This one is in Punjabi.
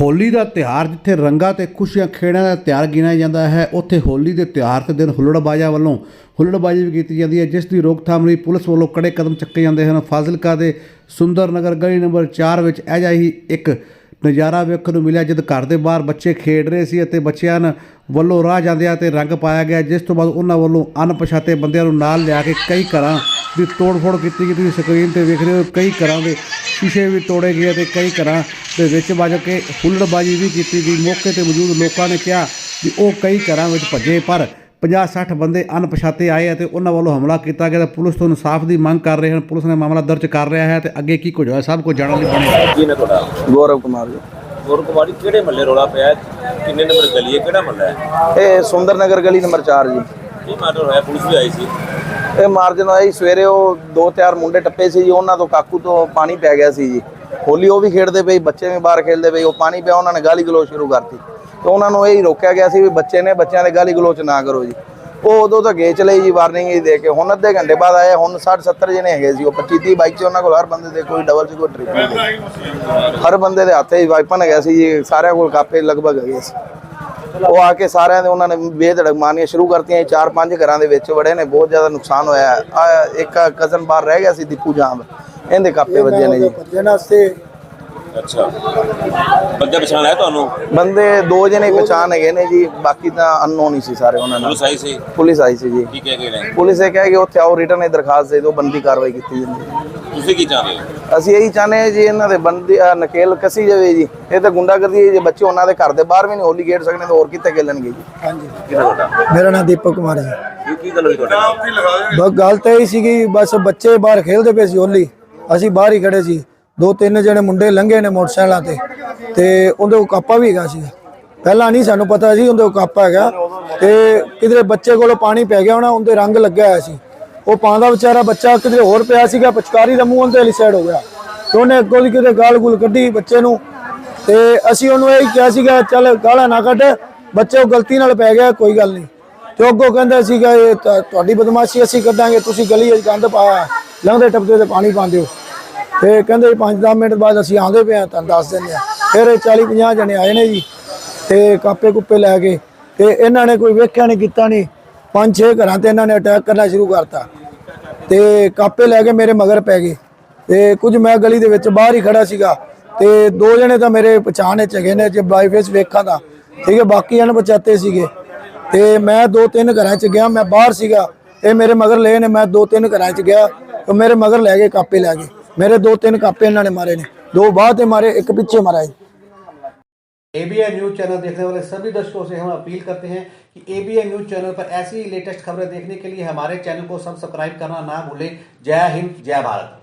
ਹੋਲੀ ਦਾ ਤਿਉਹਾਰ ਜਿੱਥੇ ਰੰਗਾਂ ਤੇ ਖੁਸ਼ੀਆਂ ਖੇੜਿਆਂ ਦਾ ਤਿਉਹਾਰ ਗਿਣਿਆ ਜਾਂਦਾ ਹੈ, ਉੱਥੇ ਹੋਲੀ ਦੇ ਤਿਉਹਾਰ ਤੇ ਦਿਨ ਹੁੱਲੜਬਾਜ਼ਾ ਵੱਲੋਂ ਹੁੱਲੜਬਾਜ਼ੀ ਵੀ ਕੀਤੀ ਜਾਂਦੀ ਹੈ, ਜਿਸ ਦੀ ਰੋਕਥਾਮ ਲਈ ਪੁਲਿਸ ਵੱਲੋਂ ਕੜੇ ਕਦਮ ਚੱਕੇ ਜਾਂਦੇ ਹਨ। ਫਾਜ਼ਿਲਕਾ ਦੇ ਸੁੰਦਰ ਨਗਰ ਗਲੀ ਨੰਬਰ 4 ਵਿੱਚ ਅਜਿਹਾ ਹੀ ਇੱਕ ਨਜ਼ਾਰਾ ਵੇਖਣ ਨੂੰ ਮਿਲਿਆ ਜਦ ਘਰ ਦੇ ਬਾਹਰ ਬੱਚੇ ਖੇਡ ਰਹੇ ਸੀ ਅਤੇ ਬੱਚਿਆਂ ਨ- ਵੱਲੋਂ ਰਾਹ ਜਾਂਦਿਆਂ ਤੇ ਰੰਗ ਪਾਇਆ ਗਿਆ, ਜਿਸ ਤੋਂ ਬਾਅਦ ਉਹਨਾਂ ਵੱਲੋਂ ਅਣਪਛਾਤੇ ਬੰਦਿਆਂ ਨੂੰ ਨਾਲ ਲਿਆ ਕੇ ਕਈ ਘਰਾਂ ਦੀ ਤੋੜ-ਫੋੜ ਕੀਤੀ ਗਈ। ਤੁਸੀਂ ਸਕਰੀਨ ਤੇ ਵੇਖ ਰਹੇ ਹੋ ਕਈ ਘਰਾਂ ਦੇ ਸ਼ੀਸ਼ੇ ਵੀ ਤੋੜੇ ਗਏ ਤੇ ਕਈ ਘਰਾਂ ਦੇ ਵਿੱਚ ਵੱਜ ਕੇ ਹੁੱਲੜਬਾਜ਼ੀ ਵੀ ਕੀਤੀ ਗਈ। ਮੌਕੇ ਤੇ ਮੌਜੂਦ ਲੋਕਾਂ ਨੇ ਕਿਹਾ ਵੀ ਉਹ ਕਈ ਘਰਾਂ ਵਿੱਚ ਭੱਜੇ, ਪਰ 50-60 ਬੰਦੇ ਅਣਪਛਾਤੇ ਆਏ ਅਤੇ ਉਹਨਾਂ ਵੱਲੋਂ ਹਮਲਾ ਕੀਤਾ ਗਿਆ ਤੇ ਪੁਲਿਸ ਤੋਂ ਇਨਸਾਫ ਦੀ ਮੰਗ ਕਰ ਰਹੇ ਹਨ। ਪੁਲਿਸ ਨੇ ਮਾਮਲਾ ਦਰਜ ਕਰ ਰਿਹਾ ਹੈ ਤੇ ਅੱਗੇ ਕੀ ਕੁਝ ਹੋਇਆ ਸਭ ਕੁਝ ਜਾਣਨ ਲਈ ਬਣੇ ਕੀ ਨੇ ਤੁਹਾਡਾ ਗੌਰਵ ਕੁਮਾਰ ਜੀ। ਗੁਰ ਕੁਮਾਰੀ ਕਿਹੜੇ ਮੱਲੇ ਰੋਲਾ ਪਿਆ? ਕਿੰਨੇ ਨੰਬਰ ਗਲੀ ਹੈ ਕਿਹੜਾ ਮੱਲਾ ਹੈ? ਇਹ ਸੁੰਦਰ ਨਗਰ ਗਲੀ ਨੰਬਰ 4 ਜੀ। ਇਹ ਮੈਟਰ ਹੋਇਆ? ਪੁਲਿਸ ਵੀ ਆਈ ਸੀ? ਇਹ ਮਾਰਜਨ ਹੋਇਆ ਜੀ ਸਵੇਰੇ ਉਹ ਦੋ ਚਾਰ ਮੁੰਡੇ ਟੱਪੇ ਸੀ ਜੀ ਉਹਨਾਂ ਤੋਂ ਕਾਕੂ ਤੋਂ ਪਾਣੀ ਪੈ ਗਿਆ ਸੀ ਜੀ। ਹੋਲੀ ਉਹ ਵੀ ਖੇਡਦੇ ਪਏ, ਬੱਚੇ ਵੀ ਬਾਹਰ ਖੇਡਦੇ ਪਏ, ਉਹ ਪਾਣੀ ਪਿਆ, ਉਹਨਾਂ ਨੇ ਗਾਲੀ ਗਲੋਚ ਸ਼ੁਰੂ ਕਰਤੀ। ਤੇ ਉਹਨਾਂ ਨੂੰ ਇਹ ਹੀ ਰੋਕਿਆ ਗਿਆ ਸੀ ਵੀ ਬੱਚੇ ਨੇ, ਬੱਚਿਆਂ ਦੇ ਗਾਲੀ ਗਲੋਚ ਨਾ ਕਰੋ ਜੀ। ਉਹ ਉਦੋਂ ਤਾਂ ਗਏ ਚਲੇ ਜੀ, ਵਾਰਨਿੰਗ ਹੀ ਦੇ ਕੇ। ਹੁਣ ਅੱਧੇ ਘੰਟੇ ਬਾਅਦ ਆਏ, ਹੁਣ 60 70 ਜਣੇ ਹੈਗੇ ਸੀ, ਉਹ 25 30 ਬਾਈਕ 'ਚ ਉਹਨਾਂ ਕੋਲ, ਹਰ ਬੰਦੇ ਦੇ ਕੋਈ ਡਬਲ ਸੀ ਕੋਈ ਟ੍ਰਿਪਲ ਹਰ ਬੰਦੇ ਦੇ ਹੱਥੇ ਹੀ ਵਾਈਪਨ ਹੈਗਾ ਸੀ ਜੀ, ਸਾਰਿਆਂ ਕੋਲ ਕਾਪੇ ਲਗਭਗ ਹੈਗੇ ਸੀ। ਉਹ ਆ ਕੇ ਸਾਰਿਆਂ ਦੇ, ਉਹਨਾਂ ਨੇ ਬੇਧੜਕ ਮਾਰਨੀਆਂ ਸ਼ੁਰੂ ਕਰਤੀਆਂ ਚਾਰ ਪੰਜ ਘਰਾਂ ਦੇ ਵਿੱਚ ਵੜੇ ਨੇ, ਬਹੁਤ ਜ਼ਿਆਦਾ ਨੁਕਸਾਨ ਹੋਇਆ। ਇੱਕ ਕਜ਼ਨ ਬਾਹਰ ਰਹਿ ਗਿਆ ਸੀ, ਦੀਪੂ ਜਾਂਬ ਇਹਦੇ ਕਾਪੇ ਵੱਜੇ ਨੇ ਜੀ। ਅੱਛਾ। ਬੰਦੇ ਪਛਾਣ ਹੈ ਤੁਹਾਨੂੰ? ਬੰਦੇ ਦੋ ਜਣੇ ਪਛਾਣ ਹੈਗੇ ਨੇ ਜੀ ਬਾਕੀ ਤਾਂ ਅਨਨੋਨ ਹੀ ਸੀ ਸਾਰੇ ਉਹਨਾਂ ਨਾਲ। ਪੁਲਿਸ ਆਈ ਸੀ? ਪੁਲਿਸ ਆਈ ਸੀ ਜੀ। ਕੀ ਕਹਿ ਗਏ? ਨੇ ਪੁਲਿਸ ਇਹ ਕਹੇ ਕਿ ਉੱਥੇ ਆਓ ਰਿਟਰਨ ਇਹ ਦਰਖਾਸਤ ਦੇ ਦਿਓ ਬੰਦੀ ਕਾਰਵਾਈ ਕੀਤੀ ਜਾਂਦੀ ਹੈ। ਤੁਸੀਂ ਕੀ ਚਾਹੁੰਦੇ ਹੋ? ਅਸੀਂ ਇਹੀ ਚਾਹੁੰਦੇ ਹਾਂ ਜੀ ਇਹਨਾਂ ਦੇ ਬੰਦੀ ਅਹ ਨਕੇਲ ਕਸੀ ਜਾਵੇ ਜੀ। ਇਹ ਤਾਂ ਗੁੰਡਾਗਰਦੀ ਹੈ ਜੇ ਬੱਚੇ ਉਹਨਾਂ ਦੇ ਘਰ ਦੇ ਬਾਹਰ ਵੀ ਨਹੀਂ ਹੋਲੀ ਖੇਡ ਸਕਦੇ ਤਾਂ ਹੋਰ ਕਿੱਥੇ ਖੇਲਣਗੇ ਜੀ। ਕਿਹੜਾ ਤੁਹਾਡਾ? ਮੇਰਾ ਨਾਮ ਦੀਪਕ ਕੁਮਾਰ ਹੈ। ਕੀ ਕੀ ਗੱਲ ਹੋਈ ਤੁਹਾਡੇ ਨਾਲ? ਬਸ ਗੱਲ ਤਾਂ ਇਹ ਸੀਗੀ ਬਸ ਬੱਚੇ ਬਾਹਰ ਖੇਡਦੇ ਪਏ ਸੀ ਹੋਲੀ। ਅਸੀਂ ਬਾਹਰ ਹੀ ਖੜੇ ਸੀ। ਦੋ ਤਿੰਨ ਜਣੇ ਮੁੰਡੇ ਲੰਘੇ ਨੇ ਮੋਟਰਸਾਈਕਲਾਂ ਤੇ। ਤੇ ਉਹਦੇ ਕੋਲ ਕਾਪਾ ਵੀ ਹੈਗਾ ਸੀ। ਪਹਿਲਾਂ ਨਹੀਂ ਸਾਨੂੰ ਪਤਾ ਸੀ ਉਹਦੇ ਕੋਲ ਕਾਪਾ ਹੈਗਾ। ਤੇ ਕਿਧਰੇ ਬੱਚੇ ਕੋਲੋਂ ਪਾਣੀ ਪੈ ਗਿਆ ਹੋਣਾ, ਉਹਦੇ ਰੰਗ ਲੱਗਿਆ ਹੋਇਆ ਸੀ। ਉਹ ਪਾਉਂਦਾ ਵਿਚਾਰਾ ਬੱਚਾ ਕਿਧਰੇ ਹੋਰ ਪਿਆ ਸੀਗਾ, ਪਚਕਾਰੀ ਦਾ ਮੂੰਹ ਉਹਦੇ ਵਾਲੀ ਸਾਈਡ ਹੋ ਗਿਆ। ਤੇ ਉਹਨੇ ਅੱਗੋਂ ਦੀ ਕਿਤੇ ਗਾਲ ਗੁਲ ਕੱਢੀ ਬੱਚੇ ਨੂੰ। ਤੇ ਅਸੀਂ ਉਹਨੂੰ ਇਹ ਕਿਹਾ ਸੀਗਾ, ਚੱਲ ਗਾਲਾਂ ਨਾ ਕੱਢ, ਬੱਚੇ ਉਹ ਗਲਤੀ ਨਾਲ ਪੈ ਗਿਆ, ਕੋਈ ਗੱਲ ਨਹੀਂ। ਤੇ ਅੱਗੋਂ ਕਹਿੰਦਾ ਸੀਗਾ, ਇਹ ਤੁਹਾਡੀ ਬਦਮਾਸ਼ੀ ਅਸੀਂ ਕੱਢਾਂਗੇ, ਤੁਸੀਂ ਗਲੀ 'ਚ ਗੰਦ ਪਾਇਆ। ਲੰਘਦੇ ਟੱਪਦੇ ਤੇ ਪਾਣੀ ਪਾਉਂਦੇ ਹੋ। ਤੇ ਕਹਿੰਦੇ 5-10 ਮਿੰਟ ਬਾਅਦ ਅਸੀਂ ਆਉਂਦੇ ਪਏ ਆ ਤੁਹਾਨੂੰ ਦੱਸ ਦਿੰਦੇ ਆ ਫਿਰ 40-50 ਜਣੇ ਆਏ ਨੇ ਜੀ, ਤੇ ਕਾਪੇ ਕੁੱਪੇ ਲੈ ਕੇ, ਤੇ ਇਹਨਾਂ ਨੇ ਕੋਈ ਵੇਖਿਆ ਨਹੀਂ, ਕੀਤਾ ਨਹੀਂ। ਪੰਜ ਛੇ ਘਰਾਂ ਤੇ ਇਹਨਾਂ ਨੇ ਅਟੈਕ ਕਰਨਾ ਸ਼ੁਰੂ ਕਰਤਾ। ਤੇ ਕਾਪੇ ਲੈ ਕੇ ਮੇਰੇ ਮਗਰ ਪੈ ਗਏ। ਤੇ ਕੁਝ ਮੈਂ ਗਲੀ ਦੇ ਵਿੱਚ ਬਾਹਰ ਹੀ ਖੜਾ ਸੀਗਾ। ਤੇ ਦੋ ਜਣੇ ਤਾਂ ਮੇਰੇ ਪਛਾਣ ਵਿੱਚ ਹੈਗੇ ਨੇ, ਜੇ ਬਾਈ ਫੇਸ ਵੇਖਾਂ ਤਾਂ। ਠੀਕ ਹੈ, ਬਾਕੀ ਅਣਪਛਾਤੇ ਸੀਗੇ। ਤੇ ਮੈਂ ਦੋ ਤਿੰਨ ਘਰਾਂ 'ਚ ਗਿਆ, ਮੈਂ ਬਾਹਰ ਸੀਗਾ। ਇਹ ਮੇਰੇ ਮਗਰ ਲਏ ਨੇ ਮੈਂ ਦੋ ਤਿੰਨ ਘਰਾਂ 'ਚ ਗਿਆ ਤੇ ਮੇਰੇ ਮਗਰ ਲੈ ਗਏ ਕਾਪੇ ਲੈ ਗਏ ਮੇਰੇ ਦੋ ਤਿੰਨ ਕਾਪੇ ਇਹਨਾਂ ਨੇ ਮਾਰੇ ਨੇ ਦੋ ਬਾਹ ਤੇ ਮਾਰੇ ਇੱਕ ਪਿੱਛੇ ਮਾਰਾ ਜੀ एबीएन न्यूज चैनल देखने वाले सभी दर्शकों से हम अपील करते हैं कि एबीएन न्यूज चैनल पर ऐसी ही लेटेस्ट खबरें देखने के लिए हमारे चैनल को सब्सक्राइब करना ना भूलें जय हिंद जय भारत